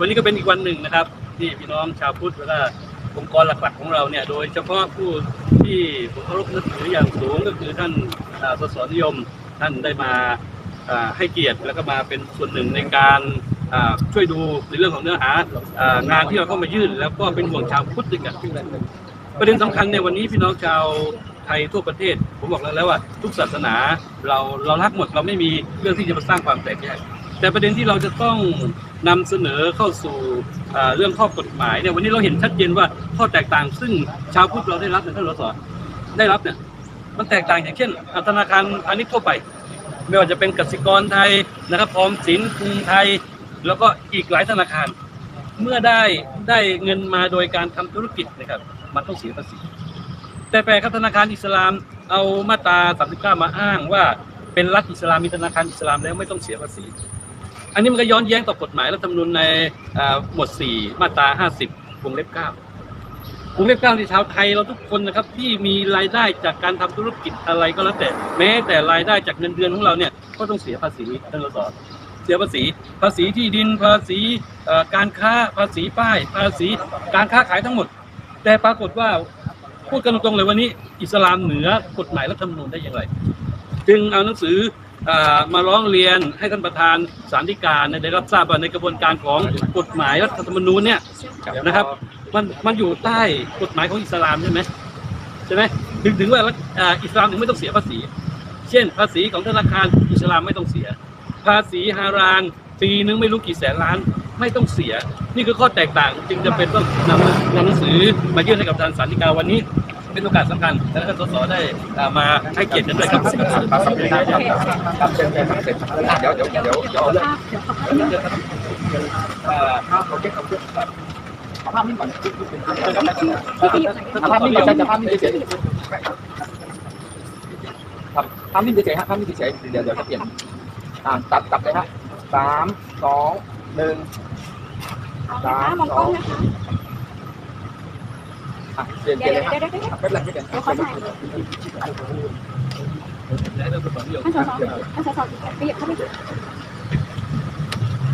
วันนี้ก็เป็นอีกวันหนึ่งนะครับ ที่พี่น้องชาวพุทธและก็องค์กรหลักๆของเราเนี่ย โดยเฉพาะผู้ที่ผมเคารพนับถืออย่างสูงก็คือท่านอ่าสสนิยมท่านได้มาให้เกียรติแล้วก็มาเป็นส่วนหนึ่งในการช่วยดูในเรื่องของเนื้อหาองานที่เราเข้ามายื่น แล้วก็เป็นห่วงชาวพุทธด้วยกันประเด็นสำคัญในวันนี้พี่น้องชาวไทยทั่วประเทศ ผมบอกแล้วแล้วว่า ทุกศาสนาเราเรารักหมดเราไม่มีเรื่องที่จะมาสร้างความแตกแยก แต่ประเด็นที่เราจะต้องนำเสนอเข้าสู่เรื่องข้อกฎหมายเนี่ยวันนี้เราเห็นชัดเจนว่าข้อแตกต่างซึ่งชาวพุทธเราได้รับในท่านรสได้รับเนี่ยมันแตกต่างอย่างเช่นธนาคารพาณิชย์ทั่วไป ไม่ว่าจะเป็นกสิกรไทยนะครับออมสินกรุงไทย แล้วก็อีกหลายธนาคาร เมื่อได้ได้เงินมาโดยการทำธุรกิจนะครับมันต้องเสียภาษีแต่แปลครับธนาคารอิสลามเอามาตรา 39 มาอ้างว่าเป็นรัฐอิสลามมีธนาคารอิสลามแล้วไม่ต้องเสียภาษี อันนี้มันก็ย้อนแย้งต่อกฎหมายรัฐธรรมนูญในหมวด 4 มาตรา 50 วงเล็บ 9 วงเล็บ 9 ที่ชาวไทยเราทุกคนนะครับที่มีรายได้จากการทำธุรกิจอะไรก็แล้วแต่ แม้แต่รายได้จากเงินเดือนของเราเนี่ยก็ต้องเสียภาษีท่านรสเสียภาษี ภาษีที่ดินภาษีการค้าภาษีป้าย ภาษีการค้าขายทั้งหมด แต่ปรากฏว่าพูดกันตรงๆเลยวันนี้ อิสลามเหนือกฎหมายรัฐธรรมนูญได้อย่างไร จึงเอาหนังสือ มาร้องเรียนให้ท่านประธานสารดีกาเนี่ยได้รับทราบว่าในกระบวนการของกฎหมายรัฐธรรมนูญเนี่ยนะครับ มันมันอยู่ใต้กฎหมายของอิสลามใช่ไหมใช่ไหมถึงถึงว่าอ่าอิสลามถึงไม่ต้องเสียภาษี เช่น ภาษีของธนาคารอิสลามไม่ต้องเสีย ภาษีฮารานปีนึงไม่รู้กี่แสนล้านไม่ต้องเสีย นี่คือข้อแตกต่างจึงจะเป็นต้องนำนำหนังสือมายื่นให้กับทางสารดีกาวันนี้ เป็นโอกาสสำคัญและท่านสสได้มาให้เกียรติกันด้วยครับครับเชิญเลยครับเชิญเดี๋ยวเดี๋ยวเดี๋ยวเดี๋ยวเอาเรื่องอ่าโอเคโอเคภาพนิ่งก่อนภาพนิ่งก่อนจะภาพนิ่งเฉยๆครับภาพนิ่งเฉยๆฮะภาพนิ่งเฉยๆเดี๋ยวเดี๋ยวจะเปลี่ยนอ่าตัดตัดเลยฮะสามสองหนึ่งสามมองกล้องนะคะอะเปลี่ยนเปเดี๋ยยนวเลยเดี๋ยวเดี๋ยวเดี๋ยวเป็นไรไม่เป็นไรเดี๋ยวเขาถ่ายเลยและท่านสสนิยมท่านสสท่านสสขยับเดูหนึ่งสอง ห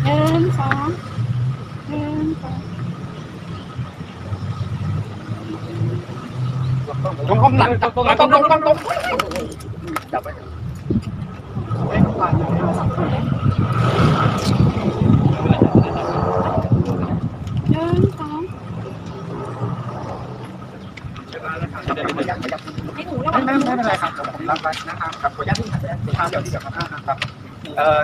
นึ่งสองตรงข้างหลังตรงตรงตรงตรงตรงตรงจับไว้ หนึ่งสอง ให้หนูระวัไม่งไม่ไม่เป็นไรครับผมรับไว้นะครับครับขออนุญาตที่ถ่ายภาพเดี๋ยวที่เดี๋ยวครับครับเอ่อ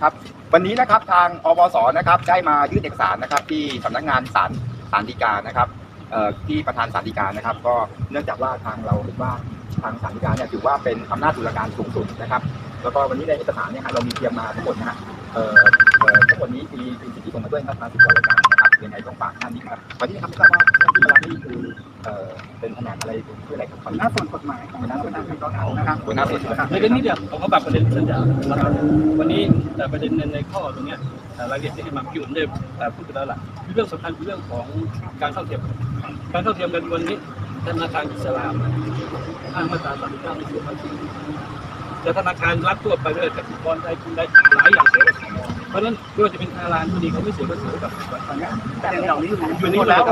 ครับ วันนี้นะครับทางอบสนะครับได้มายื่นเอกสารนะครับ ที่สำนักงานศาลศาลฎีกานะครับเอ่อที่ประธานศาลฎีกานะครับ ก็เนื่องจากว่าทางเราเห็นว่าทางศาลฎีกาเนี่ยถือว่าเป็นอำนาจตุลาการสูงสุดนะครับ แล้วก็วันนี้ในเอกสารเนี่ยฮะเรามีเตรียมมาทั้งหมดนะฮะเอ่อเอ่อทั้งหมดนี้มีมีสิทธิส่งมาด้วยครับมาสิบกว่ารายการนะครับยังไงต้องฝากท่านนี้ครับวันนี้นะครับไม่ทราบว่าท่านที่รับนี่คือเอ่อเป็นแผนกอะไรชื่ออะไรครับขออนุญาตส่วนกฎหมายหัวหน้าส่วนกฎหมายนะครับหัวหน้าส่วนกฎหมายในเรื่องนี้เดี๋ยวผมก็ปรับประเด็นสัญญาวันนี้แต่ประเด็นในในข้อตรงเนี้ยอ่ารายละเอียดที่มาพี่อุ่นได้อ่าพูดไปแล้วล่ะคือเรื่องสำคัญคือเรื่องของการเข้าเทียม การเข้าเทียมกันวันนี้ธนาคารอิสลามอ้างมาตรา39ไม่เสียภาษีแต่ธนาคารรัฐทั่วไปด้วยกสิกรไทยคุณได้หลายอย่างเสียภาษีเพราะฉะนั้นไม่ว่าจะเป็นธนาคารก็ดีเขาไม่เสียภาษีกับแต่เหล่านี้อยู่อยู่นี่แล้ว